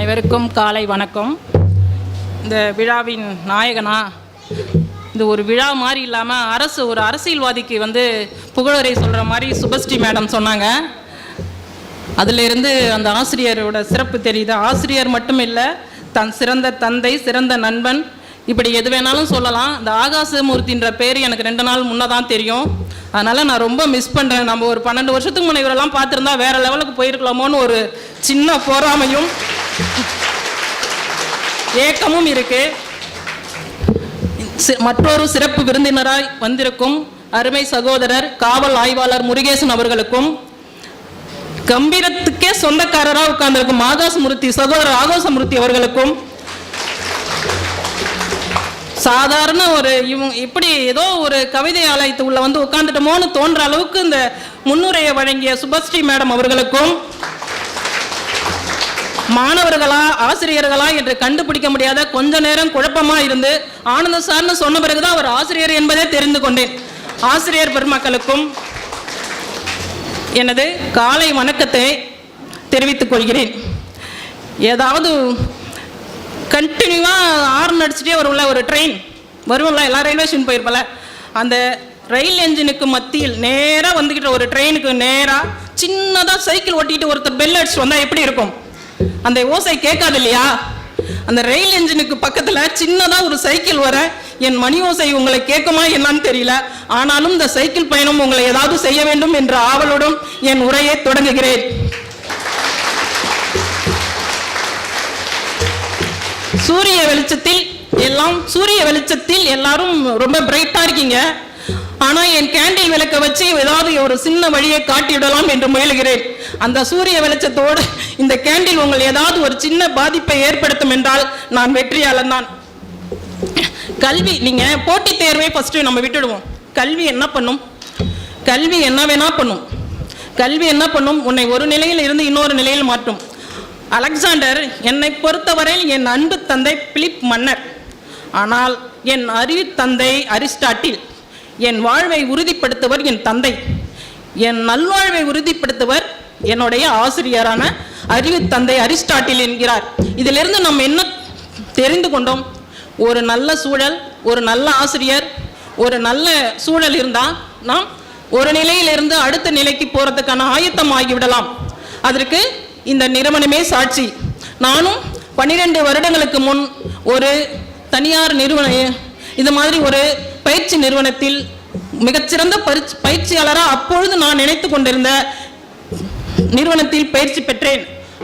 அனைவருக்கும் காலை வணக்கம். இந்த விழாவின் நாயகனா இந்த ஒரு விழா மாதிரி இல்லாமல் அரசு ஒரு அரசியல்வாதிக்கு வந்து புகழுரை சொல்கிற மாதிரி சுபஸ்ரீ மேடம் சொன்னாங்க. அதிலிருந்து அந்த ஆசிரியரோட சிறப்பு தெரியுது. ஆசிரியர் மட்டும் இல்லை தன் சிறந்த தந்தை சிறந்த நண்பன் இப்படி எது வேணாலும் சொல்லலாம். இந்த ஆகாசமூர்த்தின்ற பேர் எனக்கு ரெண்டு நாள் முன்னே தான் தெரியும். அதனால் நான் ரொம்ப மிஸ் பண்ணுறேன் நம்ம ஒரு பன்னெண்டு வருஷத்துக்கு முன்னே இவரெல்லாம் பார்த்துருந்தா வேறு லெவலுக்கு போயிருக்கலாமோன்னு ஒரு சின்ன பொறாமையும் ஏக்கமும் இருக்கு. மற்றொரு சிறப்பு விருந்தினராய் வந்திருக்கும் அருமை சகோதரர் காவல் ஆய்வாளர் முருகேசன் அவர்களுக்கும் கம்பீரத்துக்கே சொந்தக்காரராக உட்கார்ந்திருக்கும் ஆகாசமூர்த்தி சகோதரர் ஆகாசமூர்த்தி அவர்களுக்கும் சாதாரண ஒரு இவங்க இப்படி ஏதோ ஒரு கவிதை ஆலயத்து உள்ள வந்து உட்காந்துட்டோமோன்னு தோன்ற அளவுக்கு இந்த முன்னுரையை வழங்கிய சுபஸ்ரீ மேடம் அவர்களுக்கும் மாணவர்களா ஆசிரியர்களா என்று கண்டுபிடிக்க முடியாத கொஞ்ச நேரம் குழப்பமா இருந்து ஆனந்த சார்னு சொன்ன பிறகுதான் அவர் ஆசிரியர் என்பதே தெரிந்து கொண்டேன். ஆசிரியர் பெருமக்களுக்கும் எனது காலை வணக்கத்தை தெரிவித்துக் கொள்கிறேன். ஏதாவது கண்டினியூவாக ஆர்ன் அடிச்சுட்டே வரும்ல ஒரு ட்ரெயின்? வருவோம்ல எல்லா ரயில்வே ஸ்டேஷன் போயிருப்பல? அந்த ரயில் என்ஜினுக்கு மத்தியில் நேராக வந்துக்கிட்ட ஒரு ட்ரெயினுக்கு நேராக சின்னதாக சைக்கிள் ஓட்டிக்கிட்டு ஒருத்தர் பெல் அடிச்சுட்டு வந்தால் எப்படி இருக்கும்? அந்த ஓசை கேட்காது இல்லையா அந்த ரயில் என்ஜினுக்கு பக்கத்துல சின்னதா ஒரு சைக்கிள் வர என் மணி ஓசை உங்களை கேட்குமா என்னன்னு தெரியல. ஆனாலும் இந்த சைக்கிள் பயணம் உங்களை ஏதாவது செய்ய வேண்டும் என்ற ஆவலுடன் என் உரையை தொடங்குகிறேன். சூரிய வெளிச்சத்தில் எல்லாம் சூரிய வெளிச்சத்தில் எல்லாரும் ரொம்ப பிரைட்டா இருக்கீங்க. ஆனா என் கேண்டில் விளக்க வச்சு ஏதாவது ஒரு சின்ன வழியை காட்டிவிடலாம் என்று முயலுகிறேன். அந்த சூரிய வெளிச்சத்தோடு இந்த கேண்டில் உங்கள் ஏதாவது ஒரு சின்ன பாதிப்பை ஏற்படுத்தும் என்றால் நான் வெற்றியாளன் தான். கல்வி நீங்க போட்டித் தேர்வை ஃபர்ஸ்ட் நம்ம விட்டுடுவோம். கல்வி என்ன பண்ணும்? கல்வி என்ன வேணா பண்ணும். கல்வி என்ன பண்ணும்? உன்னை ஒரு நிலையில் இருந்து இன்னொரு நிலையில் மாற்றும். அலெக்சாண்டர் என்னை பொறுத்தவரையில் என் அன்பு தந்தை பிலிப் மன்னர். ஆனால் என் அறிவு தந்தை அரிஸ்டாட்டில் என் வாழ்வை உறுதிப்படுத்துவர் என் தந்தை. என் நல்வாழ்வை உறுதிப்படுத்துவர் என்னுடைய ஆசிரியரான அறிவு தந்தை அரிஸ்டாட்டில் என்கிறார். இதிலிருந்து நம்ம என்ன தெரிந்து கொண்டோம்? ஒரு நல்ல சூழல் ஒரு நல்ல ஆசிரியர் ஒரு நல்ல சூழல் இருந்தால் நாம் ஒரு நிலையிலிருந்து அடுத்த நிலைக்கு போகிறதுக்கான ஆயத்தம் ஆகிவிடலாம். அதற்கு இந்த நிறுவனமே சாட்சி. நானும் பன்னிரெண்டு வருடங்களுக்கு முன் ஒரு தனியார் நிறுவன இது மாதிரி ஒரு பயிற்சி நிறுவனத்தில் மிகச்சிறந்த பயிற்சி பயிற்சியாளராக அப்பொழுது நான் நினைத்து கொண்டிருந்த நிறுவனத்தில் பயிற்சி பெற்றேன்.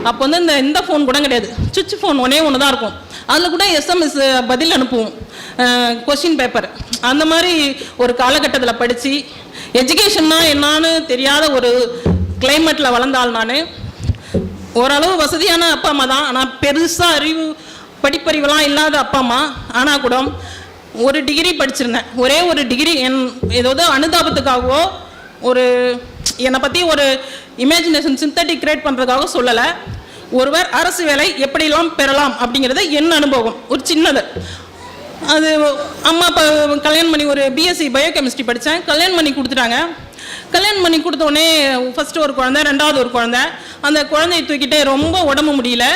அப்போ வந்து இந்த இந்த ஃபோன் கூட கிடையாது. சுவிட்ச் ஃபோன் ஒன்றே ஒன்று தான் இருக்கும். அதில் கூட எஸ்எம்எஸ் பதில் அனுப்புவோம். கொஷின் பேப்பர் அந்த மாதிரி ஒரு காலகட்டத்தில் படித்து எஜுகேஷன்னா என்னான்னு தெரியாத ஒரு கிளைமேட்டில் வளர்ந்தாள் நான் ஓரளவு வசதியான அப்பா அம்மா தான். ஆனால் பெருசாக அறிவு படிப்பறிவெல்லாம் இல்லாத அப்பா அம்மா ஆனால் கூட ஒரு டிகிரி படிச்சிருந்தேன். ஒரே ஒரு டிகிரி என் ஏதாவது அனுதாபத்துக்காகவோ ஒரு என்னை பற்றி ஒரு இமேஜினேஷன் சிந்தட்டிக் கிரியேட் பண்ணுறதுக்காக சொல்லலை. ஒருவர் அரசு வேலை எப்படியெல்லாம் பெறலாம் அப்படிங்கிறது என் அனுபவம். ஒரு சின்னது. அது அம்மா அப்பா கல்யாணம் பண்ணி ஒரு பிஎஸ்சி பயோகெமிஸ்ட்ரி படித்தேன் கல்யாணம் பண்ணி கொடுத்துட்டாங்க. கல்யாணம் பண்ணி கொடுத்தோடனே ஃபஸ்ட்டு ஒரு குழந்தை ரெண்டாவது ஒரு குழந்தை. அந்த குழந்தையை தூக்கிட்டு ரொம்ப உடம்பு முடியல.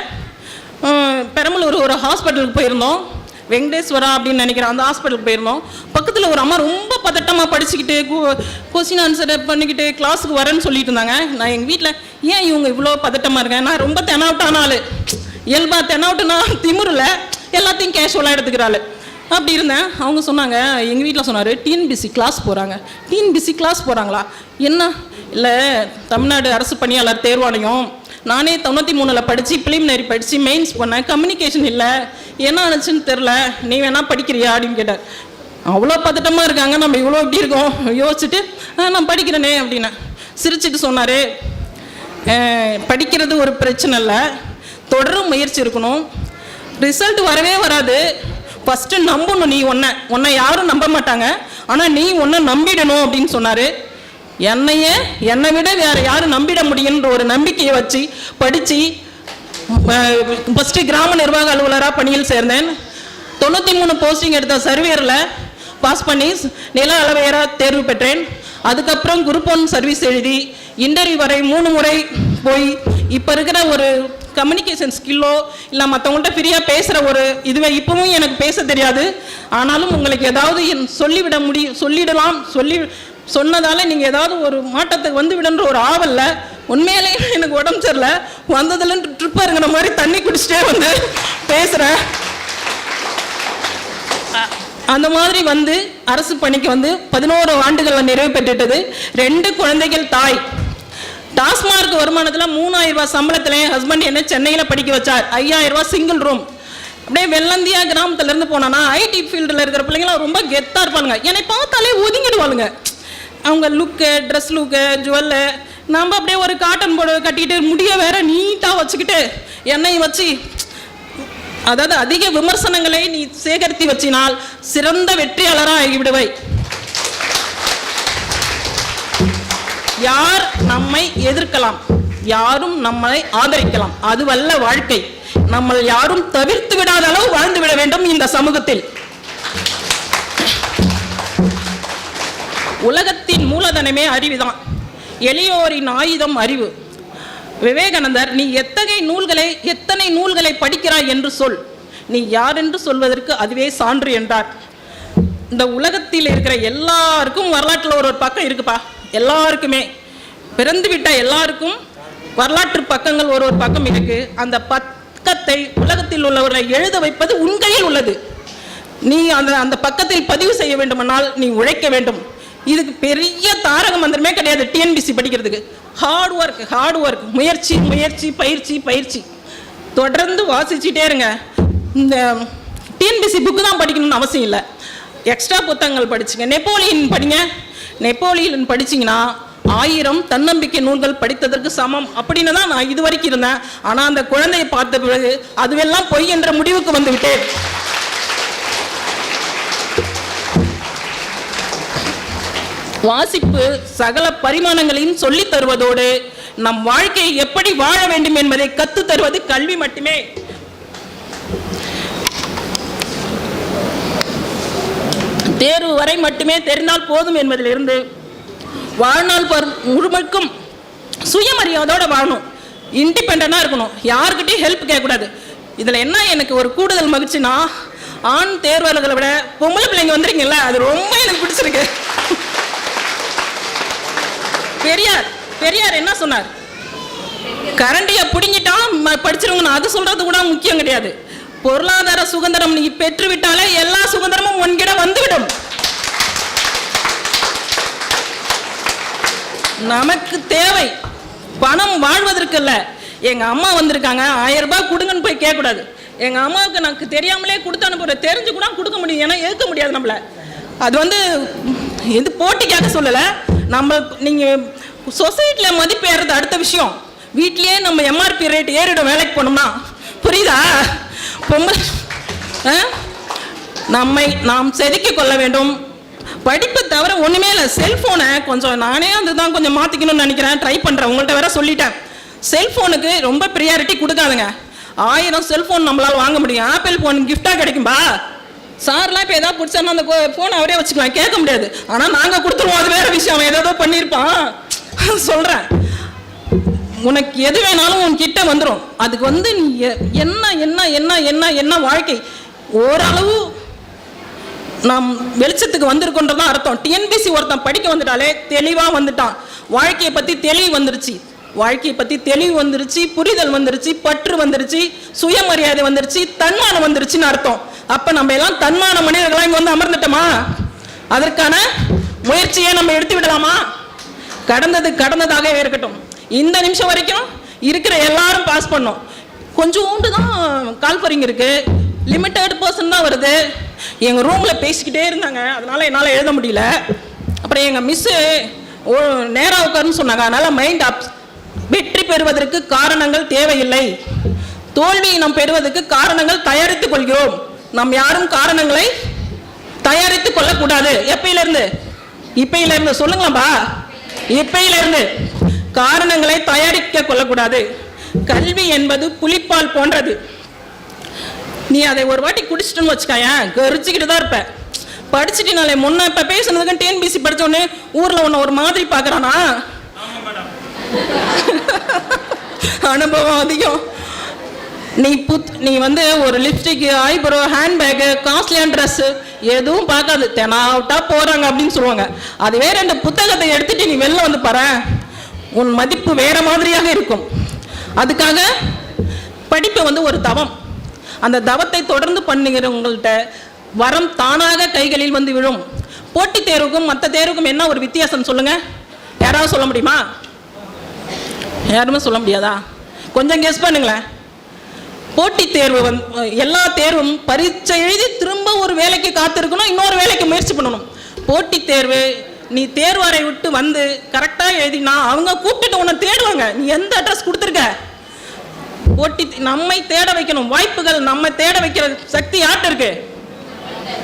பெரம்பலூர் ஒரு ஹாஸ்பிட்டலுக்கு போயிருந்தோம். வெங்கடேஸ்வரா அப்படின்னு நினைக்கிறேன் அந்த ஹாஸ்பிட்டலுக்கு போயிருந்தோம். பக்கத்தில் ஒரு அம்மா ரொம்ப பதட்டமாக படிச்சுக்கிட்டு கொஸ்டின் ஆன்சர் பண்ணிக்கிட்டு கிளாஸுக்கு வரேன்னு சொல்லிட்டு இருந்தாங்க. நான் எங்கள் வீட்டில் ஏன் இவங்க இவ்வளோ பதட்டமாக இருக்கேன் நான் ரொம்ப தெனாவட்டான ஆள். இயல்பா தெனாவட்டுனா திமிரில் எல்லாத்தையும் கேஷுவலாக எடுத்துக்கிறாள் அப்படி இருந்தேன். அவங்க சொன்னாங்க எங்கள் வீட்டில் சொன்னார் டிஎன்பிசி கிளாஸ் போகிறாங்க டிஎன்பிசி கிளாஸ் போகிறாங்களா என்ன? இல்லை தமிழ்நாடு அரசு பணியாளர் தேர்வாணையம் நானே தொண்ணூற்றி மூணில் படித்து பிலிமினரி படித்து மெயின்ஸ் பண்ணேன் கம்யூனிகேஷன் இல்லை. என்ன ஆச்சுன்னு தெரில நீ வேணால் படிக்கிறியா அப்படின்னு கேட்டார். அவ்வளோ பதட்டமாக இருக்காங்க. நம்ம இவ்வளோ இப்படி இருக்கோம்? யோசிச்சுட்டு "ஆ, நான் படிக்கிறேனே அப்படின்னேன் சிரிச்சுட்டு சொன்னார். படிக்கிறது ஒரு பிரச்சனை இல்லை. தொடரும் முயற்சி இருக்கணும். ரிசல்ட் வரவே வராது. ஃபஸ்ட்டு நம்பணும் நீ ஒன்றை ஒன்றை யாரும் நம்ப மாட்டாங்க. ஆனால் நீ ஒன்றை நம்பிடணும் அப்படின்னு சொன்னார். என்னையே என்னை விட வேற யாரும் நம்பிட முடியுன்ற ஒரு நம்பிக்கையை வச்சு படித்து ஃபஸ்ட்டு கிராம நிர்வாக அலுவலராக பணியில் சேர்ந்தேன். தொண்ணூற்றி மூணு போஸ்டிங் எடுத்த சர்வேரில் பாஸ் பண்ணி நில அளவையராக தேர்வு பெற்றேன். அதுக்கப்புறம் குரூப் ஒன் சர்வீஸ் எழுதி இன்டர்வியூ வரை மூணு முறை போய் இப்போ இருக்கிற ஒரு கம்யூனிகேஷன் ஸ்கில்லோ இல்லை மற்றவங்கள்ட்ட ஃப்ரீயாக பேசுகிற ஒரு இதுவே இப்போவும் எனக்கு பேச தெரியாது. ஆனாலும் உங்களுக்கு ஏதாவது என் சொல்லிவிட முடியும் சொல்லிடலாம் சொல்லி சொன்னதால் நீங்கள் ஏதாவது ஒரு மாற்றத்துக்கு வந்து விடன்ற ஒரு ஆவல்ல உண்மையிலேயே எனக்கு உடம்பு சரியில்ல வந்ததில் ட்ரிப்பாக இருக்கிற மாதிரி தண்ணி குடிச்சிட்டே வந்து பேசுகிறேன் அந்த மாதிரி வந்து அரசு பணிக்கு வந்து பதினோரு ஆண்டுகள் நிறைவு பெற்றுட்டது. ரெண்டு குழந்தைகள் தாய். டாஸ்மார்க் வருமானத்தில் மூணாயிரம் ரூபாய் சம்பளத்தில் என் ஹஸ்பண்ட் என்ன சென்னையில் படிக்க வச்சார். ஐயாயிரம் ரூபாய் சிங்கிள் ரூம் அப்படியே வெள்ளந்தியா கிராமத்துலேருந்து போனானா ஐடி ஃபீல்டில் இருக்கிற பிள்ளைங்களாம் ரொம்ப கெத்தாக இருப்பாங்க என்னை பார்த்தாலே ஒதுங்கிடுவாளுங்க. அவங்க லுக்கு ட்ரெஸ் லுக்கு ஜுவல்லு நம்ம அப்படியே ஒரு காட்டன் போட கட்டிக்கிட்டு முடிய வேற நீட்டாக வச்சுக்கிட்டு எண்ணெய் வச்சு அதாவது அதிக விமர்சனங்களை நீ சேகரித்து வச்சினால் சிறந்த வெற்றியாளராக ஆகிவிடுவை யார் நம்மை எதிர்க்கலாம்? யாரும் நம்மை ஆதரிக்கலாம். அதுவல்ல வாழ்க்கை. நம்ம யாரும் தவிர்த்து விடாத அளவு வாழ்ந்து விட வேண்டும் இந்த சமூகத்தில். உலகத்தில் மூலதனமே அறிவுதான். எளியோரின் ஆயுதம் அறிவு. விவேகானந்தர் நீ எத்தகைய நூல்களை எத்தனை நூல்களை படிக்கிறாய் என்று சொல். நீ யார் என்று சொல்வதற்கு அதுவே சான்று என்றார். இந்த உலகத்தில் இருக்கிற எல்லாருக்கும் வரலாற்றில் ஒரு ஒரு பக்கம் இருக்குப்பா. எல்லாருக்குமே. பிறந்து விட்ட எல்லாருக்கும் வரலாற்று பக்கங்கள் ஒரு ஒரு பக்கம் இருக்கு. அந்த பக்கத்தை உலகத்தில் உள்ளவர்களை எழுத வைப்பது உன் கையில் உள்ளது. நீ அந்த அந்த பக்கத்தில் பதிவு செய்ய வேண்டுமானால் நீ உழைக்க வேண்டும். இதுக்கு பெரிய தாரக மந்திரமே கிடையாது டிஎன்பிசி படிக்கிறதுக்கு. ஹார்ட் ஒர்க் ஹார்ட் ஒர்க் முயற்சி முயற்சி பயிற்சி பயிற்சி. தொடர்ந்து வாசிச்சுட்டே இருங்க. இந்த டிஎன்பிசி புக்கு தான் படிக்கணும்னு அவசியம் இல்லை. எக்ஸ்ட்ரா புத்தகங்கள் படிச்சுங்க. நெப்போலியன் படிங்க. நெப்போலியன் படிச்சீங்கன்னா ஆயிரம் தன்னம்பிக்கை நூல்கள் படித்ததற்கு சமம் அப்படின்னு தான் நான் இது வரைக்கும் இருந்தேன். ஆனால் அந்த குழந்தையை பார்த்த பிறகு அதுவெல்லாம் பொய் என்ற முடிவுக்கு வந்து விட்டேன் வாசிப்பு சகல பரிமாணங்களையும் சொல்லித் தருவதோடு நம் வாழ்க்கையை எப்படி வாழ வேண்டும் என்பதை கத்து தருவது கல்வி மட்டுமே. தேர்வு வரை மட்டுமே தெரிந்தால் போதும் என்பதிலிருந்து வாழ்நாள் முழுமைக்கும் சுயமரியாதையோட வாழணும். இண்டிபெண்டாக இருக்கணும். யாருக்கிட்டையும் ஹெல்ப் கேட்கக்கூடாது. இதில் என்ன எனக்கு ஒரு கூடுதல் மகிழ்ச்சினா ஆண் தேர்வாளர்களை விட பொம்பளை பிள்ளைங்க வந்துருக்கீங்களா அது ரொம்ப எனக்கு பிடிச்சிருக்கு. பெரியார் பெரியார் என்ன சொன்னார்? கரண்டியை பிடிங்கிட்டாலும் படிச்சிருவங்க நான் அது சொல்றது கூட முக்கியம் கிடையாது. பொருளாதார சுதந்திரம் நீ பெற்றுவிட்டாலே எல்லா சுதந்திரமும் உன்கிட வந்துவிடும். நமக்கு தேவை பணம் வாழ்வதற்கு இல்ல. எங்க அம்மா வந்திருக்காங்க ஆயிரம் ரூபாய் கொடுங்கன்னு போய் கேட்கக்கூடாது. எங்க அம்மாவுக்கு எனக்கு தெரியாமலே கொடுத்து அனுப்புற தெரிஞ்சு கூட கொடுக்க முடியும். ஏன்னா ஏற்க முடியாது நம்மள. அது வந்து எது போட்டிக்காக சொல்லலை. நம்ம நீங்கள் சொசைட்டியில் மதிப்பு ஏறது அடுத்த விஷயம். வீட்லேயே நம்ம எம்ஆர்பி ரேட் ஏறிடும் வேலைக்கு போனோம்னா. புரியுதா? பொம்பளை ஆ? நம்மை நாம் செதுக்கிக் கொள்ள வேண்டும். படிப்பை தவிர ஒன்றுமே இல்லை. செல்ஃபோனை கொஞ்சம் நானே அதுதான் கொஞ்சம் மாற்றிக்கணும்னு நினைக்கிறேன். ட்ரை பண்ணுறேன் உங்கள்கிட்ட வேற சொல்லிட்டேன். செல்ஃபோனுக்கு ரொம்ப ப்ரியாரிட்டி கொடுக்காதுங்க. ஆயிரம் செல்ஃபோன் நம்மளால் வாங்க முடியும். ஆப்பிள் ஃபோன் கிஃப்டாக கிடைக்கும்பா. சார்லாம் இப்போ எதாவது பிடிச்சாருன்னா அந்த ஃபோன் அவரே வச்சுக்கலாம். கேட்க முடியாது. ஆனால் நாங்கள் கொடுத்துருவோம். அது வேற விஷயம். அவன் ஏதோ பண்ணியிருப்பான். சொல்கிறேன் உனக்கு எது வேணாலும் உன்கிட்ட வந்துடும் அதுக்கு வந்து நீ எ- என்ன என்ன என்ன என்ன என்ன வாழ்க்கை? ஓரளவு நாம் வெளிச்சத்துக்கு வந்திருக்கோன்றதான் அர்த்தம். டிஎன்பிசி ஒருத்தன் படிக்க வந்துட்டாலே தெளிவாக வந்துட்டான். வாழ்க்கையை பற்றி தெளிவு வந்துருச்சு. வாழ்க்கையை பற்றி தெளிவு வந்துருச்சு புரிதல் வந்துருச்சு பற்று வந்துருச்சு சுயமரியாதை வந்துருச்சு தன்மானம் வந்துருச்சுன்னு அர்த்தம். அப்போ நம்ம எல்லாம் தன்மான மனிதர்களாக இங்கே வந்து அமர்ந்துட்டோமா? அதற்கான முயற்சியை நம்ம எடுத்து விடலாமா? கடந்தது கடந்ததாகவே இருக்கட்டும். இந்த நிமிஷம் வரைக்கும் இருக்கிற எல்லாரும் பாஸ் பண்ணோம். கொஞ்சோண்டு தான் கால்பரிங் இருக்கு. லிமிட்டட் பர்சன் தான் வருது. எங்கள் ரூமில் பேசிக்கிட்டே இருந்தாங்க. அதனால என்னால் எழுத முடியல. அப்புறம் எங்கள் மிஸ்ஸு ஓ நேராக உட்காருன்னு சொன்னாங்க. அதனால மைண்ட் அப் வெற்றி பெறுவதற்கு காரணங்கள் தேவையில்லை. தோல்வியை நாம் பெறுவதற்கு காரணங்கள் தயாரித்துக் கொள்கிறோம். நாம் யாரும் காரணங்களை தயாரித்துக் கொள்ளக்கூடாது. எப்பையில இருந்து இப்பையில இருந்து சொல்லுங்களப்பா இப்பையில இருந்து காரணங்களை தயாரிக்க கொள்ளக்கூடாது. கல்வி என்பது புலிப்பால் போன்றது. நீ அதை ஒரு வாட்டி குடிச்சிட்டுன்னு வச்சுக்காயன். கரிச்சுக்கிட்டு தான் இருப்ப. படிச்சுட்டினாலே முன்ன இப்ப பேசுனதுக்கு டிஎன்பிசி படிச்ச உடனே ஊர்ல உன்னை ஒரு மாதிரி பாக்குறானா? அனுபவம் அதிகம். நீ புத் நீ வந்து ஒரு லிப்ஸ்டிக் ஐப்ரோ ஹேண்ட்பேக்கு காஸ்ட்லியான ட்ரெஸ்ஸு எதுவும் பார்க்காது. தெனாவிட்டா போகிறாங்க அப்படின்னு சொல்லுவாங்க. அதுவே ரெண்டு புத்தகத்தை எடுத்துட்டு நீ வெளில வந்து பாரு. உன் மதிப்பு வேற மாதிரியாக இருக்கும். அதுக்காக படிப்பு வந்து ஒரு தவம். அந்த தவத்தை தொடர்ந்து பண்ணுகிறவங்கள்ட்ட வரம் தானாக கைகளில் வந்து விழும். போட்டித் தேர்வுக்கும் மற்ற தேர்வுக்கும் என்ன ஒரு வித்தியாசம் சொல்லுங்க? யாராவது சொல்ல முடியுமா? யாருமே சொல்ல முடியாதா? கொஞ்சம் கெஸ் பண்ணுங்களேன். போட்டித் தேர்வு வந்து எல்லா தேர்வும் பரீட்சை எழுதி திரும்ப ஒரு வேலைக்கு காத்திருக்கணும் இன்னொரு வேலைக்கு முயற்சி பண்ணணும். போட்டித் தேர்வு நீ தேர்வாரை விட்டு வந்து கரெக்டாக எழுதினா அவங்க கூப்பிட்டு உன்னை தேடுவாங்க. நீ எந்த அட்ரஸ் கொடுத்துருக்க? போட்டி நம்மை தேட வைக்கணும். வாய்ப்புகள் நம்ம தேட வைக்கிற சக்தி யார்கிட்ட இருக்கு?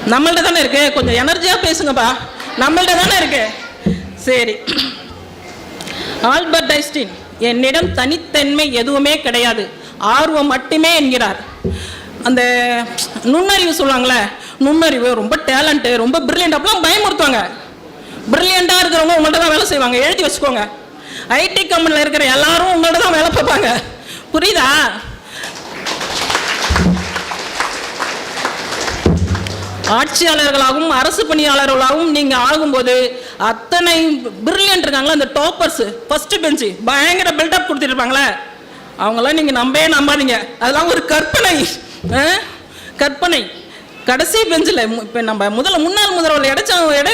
நம்மள்ட தானே இருக்கு. கொஞ்சம் எனர்ஜியாக பேசுங்கப்பா. நம்மள்ட தானே இருக்கு. சரி. ஆல்பர்ட் ஐஸ்டின் என்னிடம் தனித்தன்மை எதுவுமே கிடையாது. ஆர்வம் மட்டுமே என்கிறார். அந்த நுண்ணறிவு சொல்லுவாங்களே நுண்ணறிவு ரொம்ப டேலண்ட்டு ரொம்ப பிரில்லியன்ட் அப்பெல்லாம் பயமுறுத்துவாங்க. பிரில்லியண்ட்டாக இருக்கிறவங்க உங்கள்ட்ட தான் வேலை செய்வாங்க. எழுதி வச்சுக்கோங்க. ஐடி கம்பெனியில் இருக்கிற எல்லாரும் உங்கள்ட்ட தான் வேலை பார்ப்பாங்க. புரியுதா? ஆட்சியாளர்களாகவும் அரசு பணியாளர்களாகவும் நீங்கள் ஆகும்போது அத்தனை பிரில்லியன்ட் இருக்காங்களா அந்த டாப்பர்ஸ் ஃபர்ஸ்ட் பெஞ்சு பயங்கர பில்டப் கொடுத்துட்டு இருப்பாங்களே. அவங்களாம் நீங்கள் நம்பவே நம்பாதீங்க. அதெல்லாம் ஒரு கற்பனை. கற்பனை. கடைசி பெஞ்சில் இப்போ நம்ம முதல்ல முன்னாள் முதல்வர் எடைச்ச எட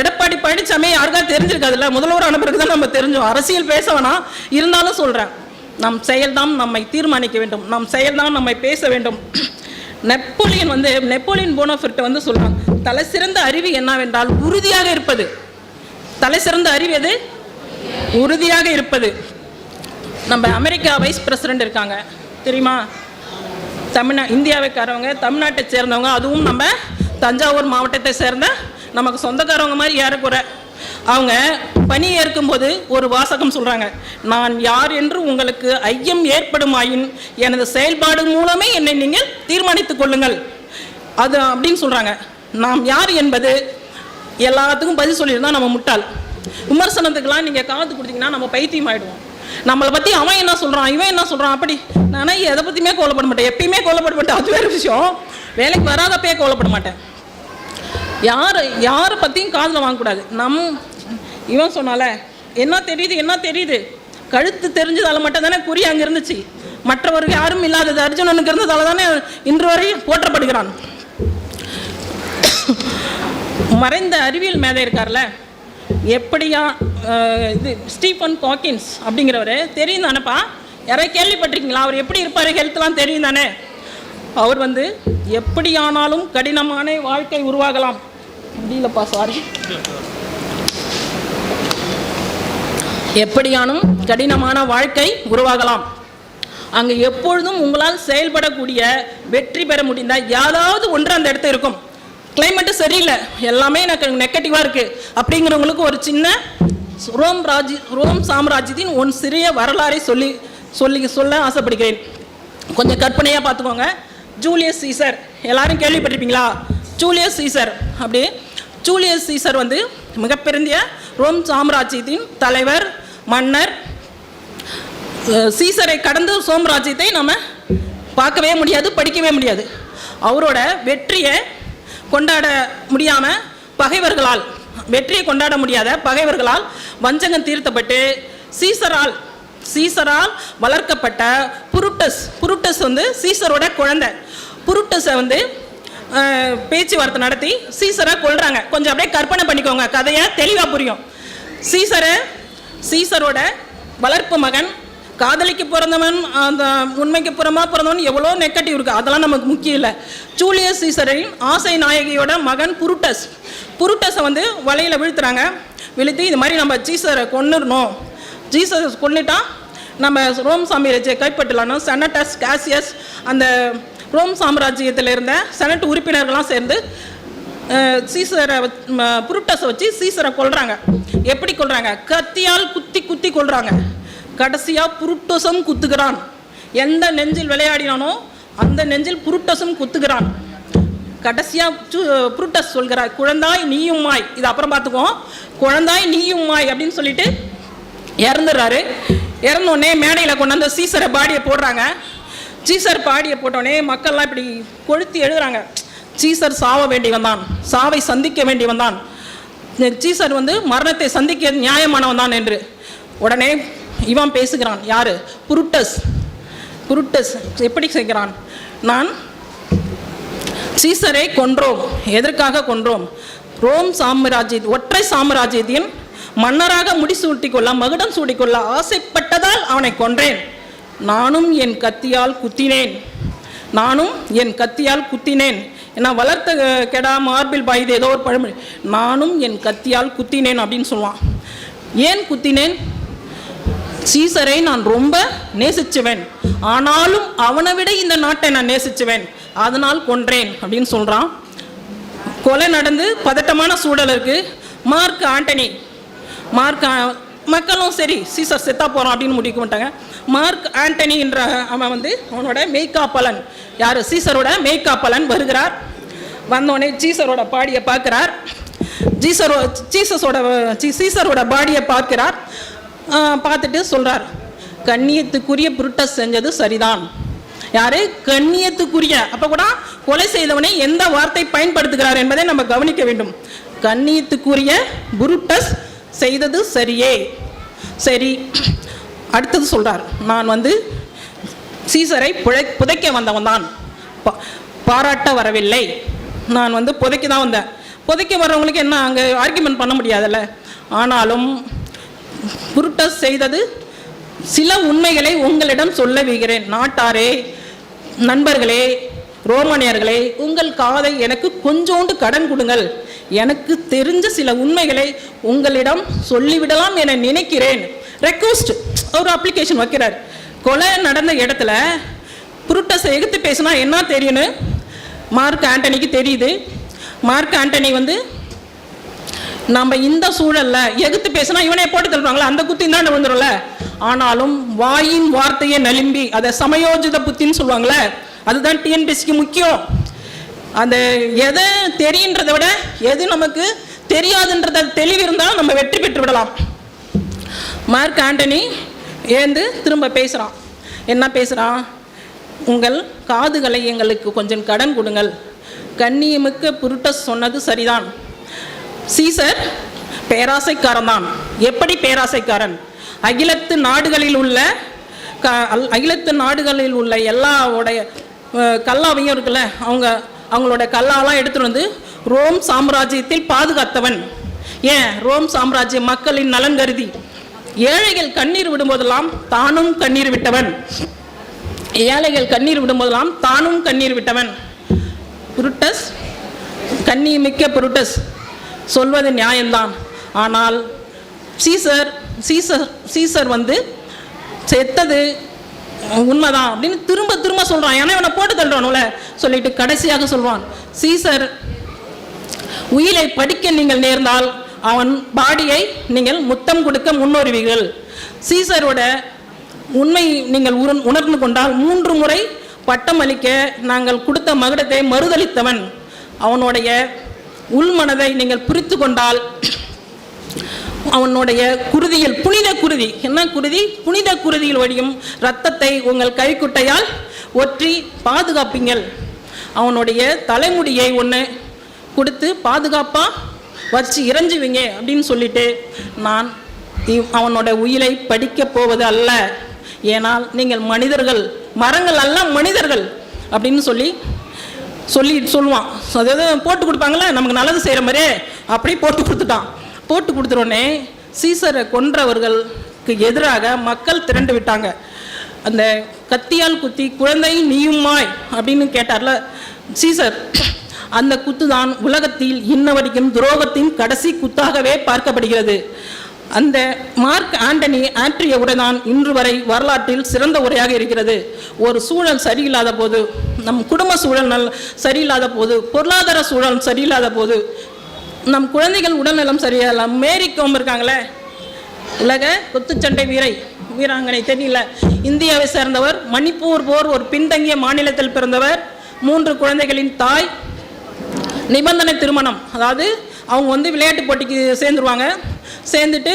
எடப்பாடி பழனிசாமி யாருக்கா தெரிஞ்சிருக்காதுல்ல? முதல்வர் ஆன பிறகு தான் நம்ம தெரிஞ்சோம். அரசியல் பேச வேணாம். இருந்தாலும் சொல்கிறேன் நம் செயல்தான் நம்மை தீர்மானிக்க வேண்டும். நம் செயல்தான் நம்மை பேச வேண்டும். நெப்போலியன் வந்து நெப்போலியன் போனோஃபெர்ட் வந்து சொல்கிறான் தலை சிறந்த அறிவு என்னவென்றால் உறுதியாக இருப்பது. தலை சிறந்த அறிவு எது? உறுதியாக இருப்பது. நம்ம அமெரிக்கா வைஸ் பிரசிடென்ட் இருக்காங்க. தெரியுமா? தமிழ்நா இந்தியாவைக்காரவங்க தமிழ்நாட்டை சேர்ந்தவங்க அதுவும் நம்ம தஞ்சாவூர் மாவட்டத்தை சேர்ந்த நமக்கு சொந்தக்காரவங்க மாதிரி ஏறக்குறை அவங்க பணி ஏற்கும்போது ஒரு வாசகம் சொல்கிறாங்க நான் யார் என்று உங்களுக்கு ஐயம் ஏற்படுமாயின் எனது செயல்பாடு மூலமே என்னை நீங்கள் தீர்மானித்துக் கொள்ளுங்கள். அது அப்படின்னு சொல்கிறாங்க நாம் யார் என்பது எல்லாத்துக்கும் பதில் சொல்லியிருந்தால் நம்ம முட்டாள். விமர்சனத்துக்கெல்லாம் நீங்கள் காது கொடுத்தீங்கன்னா நம்ம பைத்தியம் ஆகிடுவோம் நம்மளை பற்றி அவன் என்ன சொல்கிறான் இவன் என்ன சொல்கிறான் அப்படி நானே எதை பற்றியுமே கோலப்பட மாட்டேன். எப்பயுமே கோலப்பட மாட்டேன். அது வேறு விஷயம். வேலைக்கு வராதப்பயே கோலப்பட மாட்டேன். யார் யாரை பற்றியும் காதில் வாங்கக்கூடாது. நம் இவன் சொன்னால என்ன தெரியுது என்ன தெரியுது? கழுத்து தெரிஞ்சதால மட்டும் தானே குறி அங்கே இருந்துச்சு. மற்றவர்கள் யாரும் இல்லாதது. அர்ஜுனனுக்கு இருந்ததால தானே இன்று வரை போற்றப்படுகிறான். மறைந்த அறிவியல் மேதை இருக்கார்ல எப்படியா அஹ், இது ஸ்டீஃபன் காக்கின்ஸ் அப்படிங்கிறவர் தெரியும் தானேப்பா யாராவது கேள்விப்பட்டிருக்கீங்களா? அவர் எப்படி இருப்பார்? ஹெல்த்லாம் தெரியும் தானே அவர் வந்து எப்படியானாலும் கடினமான வாழ்க்கை உருவாகலாம். முடியலப்பா சாரி எப்படியானும் கடினமான வாழ்க்கை உருவாகலாம். அங்கே எப்பொழுதும் உங்களால் செயல்படக்கூடிய வெற்றி பெற முடிந்தால் ஏதாவது ஒன்று அந்த இடத்துல இருக்கும். கிளைமேட்டு சரியில்லை. எல்லாமே எனக்கு நெகட்டிவாக இருக்குது அப்படிங்கிறவங்களுக்கு ஒரு சின்ன ரோம் ராஜி ரோம் சாம்ராஜ்யத்தின் ஒன் சிறிய வரலாறை சொல்லி சொல்லி சொல்ல ஆசைப்படுகிறேன். கொஞ்சம் கற்பனையாக பார்த்துக்கோங்க. ஜூலியஸ் சீசர் எல்லாரும் கேள்விப்பட்டிருப்பீங்களா? ஜூலியஸ் சீசர் அப்படி. ஜூலியஸ் சீசர் வந்து மிகப்பெரிய ரோம் சாம்ராஜ்யத்தின் தலைவர் மன்னர் சீசரை கடந்து சோம்ராஜ்யத்தை நம்ம பார்க்கவே முடியாது படிக்கவே முடியாது. அவரோட வெற்றியை கொண்டாட முடியாமல் பகைவர்களால் வெற்றியை கொண்டாட முடியாத பகைவர்களால் வஞ்சகம் தீர்த்தப்பட்டு சீசரால் சீசரால் வளர்க்கப்பட்ட புருட்டஸ் புருட்டஸ் வந்து சீசரோட குழந்தை. புருட்டஸை வந்து பேச்சுவார்த்தை நடத்தி சீசரை கொள்கிறாங்க கொஞ்சம் அப்படியே கற்பனை பண்ணிக்கோங்க. கதையை தெளிவாக புரியும். சீசரை சீசரோட வளர்ப்பு மகன் காதலிக்கு பிறந்தவன் அந்த உண்மைக்கு புறமா பிறந்தவன் எவ்வளோ நெகட்டிவ் இருக்குது அதெல்லாம் நமக்கு முக்கியம் இல்லை. ஜூலியஸ் சீசரின் ஆசை நாயகியோட மகன் புருட்டஸ். புருட்டஸை வந்து வலையில் வீழ்த்துறாங்க. விழுத்து இது மாதிரி நம்ம ஜீசரை கொன்னுடணும். ஜீசஸ் கொன்னுட்டா நம்ம ரோம் சாம்ராஜ்யத்தை கைப்பற்றலாம்னு செனட்டஸ் கேசியஸ் அந்த ரோம் சாம்ராஜ்யத்தில் இருந்த செனட் உறுப்பினர்கள்லாம் சேர்ந்து சீசரை புருட்டஸை வச்சு சீசரை கொல்றாங்க. எப்படி கொல்றாங்க? கத்தியால் குத்தி குத்தி கொல்றாங்க. கடைசியாக புருட்டஸும் குத்துகிறான். எந்த நெஞ்சில் விளையாடினானோ அந்த நெஞ்சில் புருட்டஸும் குத்துகிறான். கடைசியாக புருட்டஸ் சொல்கிறார் குழந்தாய் நீயும் மாய் இது அப்புறம் பார்த்துக்குவோம். குழந்தாய் நீயும் மாய் அப்படின்னு சொல்லிட்டு இறந்துடுறாரு. இறந்தோடனே மேடையில் கொண்டாந்து சீசரை பாடியை போடுறாங்க. சீசர் பாடியை போட்டோடனே மக்கள்லாம் இப்படி கொளுத்தி எழுதுறாங்க. சீசர் சாவ வேண்டி வந்தான் சாவை சந்திக்க வேண்டி வந்தான் சீசர் வந்து மரணத்தை சந்திக்க நியாயமானவன் தான் என்று. உடனே இவன் பேசுகிறான் யார்? புருட்டஸ். புருட்டஸ் எப்படி செய்கிறான்? நான் சீசரை கொன்றோம் எதற்காக கொன்றோம்? ரோம் சாம்ராஜ்ய ஒற்றை சாம்ராஜ்யத்தின் மன்னராக முடிசூட்டிக் கொள்ள மகுடம் சூடிக்கொள்ள ஆசைப்பட்டதால் அவனை கொன்றேன். நானும் என் கத்தியால் குத்தினேன். நானும் என் கத்தியால் குத்தினேன். நான் வளர்த்த கெடா மார்பில் பாயுது ஏதோ ஒரு பழமொழி. நானும் என் கத்தியால் குத்தினேன் அப்படின்னு சொல்லுவான். ஏன் குத்தினேன்? சீசரை நான் ரொம்ப நேசிச்சுவேன். ஆனாலும் அவனை விட இந்த நாட்டை நான் நேசிச்சுவேன். அதனால் கொன்றேன் அப்படின்னு சொல்கிறான் கொலை நடந்து பதட்டமான சூழல் இருக்குது மார்க் ஆண்டனி. மார்க் மக்களும் சரி சீசர் செத்தா போகிறான் அப்படின்னு முடிக்க மாட்டாங்க மார்க் ஆண்டனி என்ற அவன் வந்து அவனோட மெய்காப்பலன் யார்? சீசரோட மெய்காப்பலன் வருகிறார். வந்தோடனே சீசரோட பாடியை பார்க்குறார். ஜீசரோ சீசஸோட சீ- சீசரோட பாடியை பார்க்கிறார். பார்த்துட்டு சொல்கிறார் கண்ணியத்துக்குரிய புருட்டஸ் செஞ்சது சரிதான். யாரு? கண்ணியத்துக்குரிய. அப்போ கூட கொலை செய்தவனை எந்த வார்த்தை பயன்படுத்துகிறார் என்பதை நம்ம கவனிக்க வேண்டும். கண்ணியத்துக்குரிய புருட்டஸ் செய்தது சரியே. சரி. அடுத்தது சொல்கிறார் நான் வந்து சீசரை புழை புதைக்க வந்தவன் தான். பாராட்ட வரவில்லை. நான் வந்து புதைக்க தான் வந்தேன். புதைக்க வர்றவங்களுக்கு என்ன அங்கே ஆர்கியூமெண்ட் பண்ண முடியாதுல்ல? ஆனாலும் புருட்டஸ் செய்தது சில உண்மைகளை உங்களிடம் சொல்ல வைகிறேன் நாட்டாரே நண்பர்களே ரோமானியர்களே உங்கள் காதை எனக்கு கொஞ்சோண்டு கடன் கொடுங்கள். எனக்கு தெரிஞ்ச சில உண்மைகளை உங்களிடம் சொல்லிவிடலாம் என நினைக்கிறேன். ரெக்வஸ்ட் ஒரு அப்ளிகேஷன் வைக்கிறார். கொலை நடந்த இடத்துல புருட்டஸை எடுத்து பேசினா என்ன தெரியும்னு? மார்க் ஆண்டனிக்கு தெரியுது. மார்க் ஆண்டனி வந்து நம்ம இந்த சூழல்ல எகுத்து பேசினா இவனே போட்டு தள்ளுவாங்களா அந்த குத்தி தான் வந்துடும்ல ஆனாலும் வாயின் வார்த்தையை நலிம்பி அதை சமயோஜித புத்தின்னு சொல்லுவாங்களே அதுதான் டிஎன்பிஎஸ்சிக்கு முக்கியம். அந்த எதை தெரியுன்றதை விட எது நமக்கு தெரியாதுன்றத தெளிவு நம்ம வெற்றி பெற்று விடலாம். மார்க் ஆண்டனி ஏந்து திரும்ப பேசுகிறான் என்ன பேசுகிறான் உங்கள் காதுகளை எங்களுக்கு கொஞ்சம் கடன் கொடுங்கள். கண்ணியமிக்க புருட்ட சொன்னது சரிதான். சீசர் பேராசைக்காரன் தான் எப்படி பேராசைக்காரன்? அகிலத்து நாடுகளில் உள்ள க அல்- அகிலத்து நாடுகளில் உள்ள எல்லாவுடைய கல்லாவையும் இருக்குல்ல அவங்க அவங்களோட கல்லாலாம் எடுத்துகிட்டு வந்து ரோம் சாம்ராஜ்யத்தில் பாதுகாத்தவன். ஏன்? ரோம் சாம்ராஜ்ய மக்களின் நலன் கருதி. ஏழைகள் கண்ணீர் விடும்போதெல்லாம் தானும் கண்ணீர் விட்டவன். ஏழைகள் கண்ணீர் விடும்போதெல்லாம் தானும் கண்ணீர் விட்டவன். புருட்டஸ் கண்ணியமிக்க புருட்டஸ். சொல்வது நியாயம்தான். ஆனால் சீசர் சீசர் சீசர் வந்து செத்தது உண்மைதான் அப்படின்னு திரும்ப திரும்ப சொல்றான். ஏன்னா இவனை போட்டு தள்ளுறானுல. சொல்லிட்டு கடைசியாக சொல்வான். சீசர் உயிரை படிக்க நீங்கள் நேர்ந்தால் அவன் பாடியை நீங்கள் முத்தம் கொடுக்க முன்வருவீர்கள் சீசரோட உண்மை நீங்கள் உணர்ந்து கொண்டால் மூன்று முறை பட்டம் அளிக்க நாங்கள் கொடுத்த மகுடத்தை மறுதளித்தவன் அவனுடைய உள்மனதை நீங்கள் புரித்து கொண்டால் அவனுடைய குருதியில் புனித குருதி. என்ன குருதி? புனித குருதியில் வடியும் ரத்தத்தை உங்கள் கைக்குட்டையால் ஒற்றி பாதுகாப்பீங்கள். அவனுடைய தலைமுடியை ஒன்று கொடுத்து பாதுகாப்பாக வச்சு இறைஞ்சுவீங்க அப்படின்னு சொல்லிட்டு நான் இவ்- அவனோட உயிரை படிக்கப் போவது அல்ல. ஏனால் நீங்கள் மனிதர்கள் மரங்கள் அல்ல மனிதர்கள் அப்படின்னு சொல்லி சொல்லி சொல்லுவான். அதாவது போட்டு கொடுப்பாங்களே நமக்கு நல்லது செய்கிற மாதிரியே அப்படியே போட்டு கொடுத்துட்டான். போட்டு கொடுத்துருவோன்னே சீசரை கொன்றவர்களுக்கு எதிராக மக்கள் திரண்டு விட்டாங்க. அந்த கத்தியால் குத்தி குழந்தை நீயுமாய் அப்படின்னு கேட்டார்ல சீசர். அந்த குத்து தான் உலகத்தில் இன்ன வரைக்கும் துரோகத்தின் கடைசி குத்தாகவே பார்க்கப்படுகிறது. அந்த மார்க் ஆண்டனி ஆற்றிய உரைதான் இன்று வரை வரலாற்றில் சிறந்த உரையாக இருக்கிறது. ஒரு சூழல் சரியில்லாத போது நம் குடும்ப சூழல் நல் சரியில்லாத போது பொருளாதார சூழல் சரியில்லாத போது நம் குழந்தைகள் உடல்நலம் சரியில்லை. மேரி கோம் இருக்காங்களே? உலக குத்துச்சண்டை வீரை வீராங்கனை தெரியல. இந்தியாவை சேர்ந்தவர் மணிப்பூர் போர் ஒரு பின்தங்கிய மாநிலத்தில் பிறந்தவர் மூன்று குழந்தைகளின் தாய் நிபந்தனை திருமணம். அதாவது அவங்க வந்து விளையாட்டு போட்டிக்கு சேர்ந்துருவாங்க. சேர்ந்துட்டு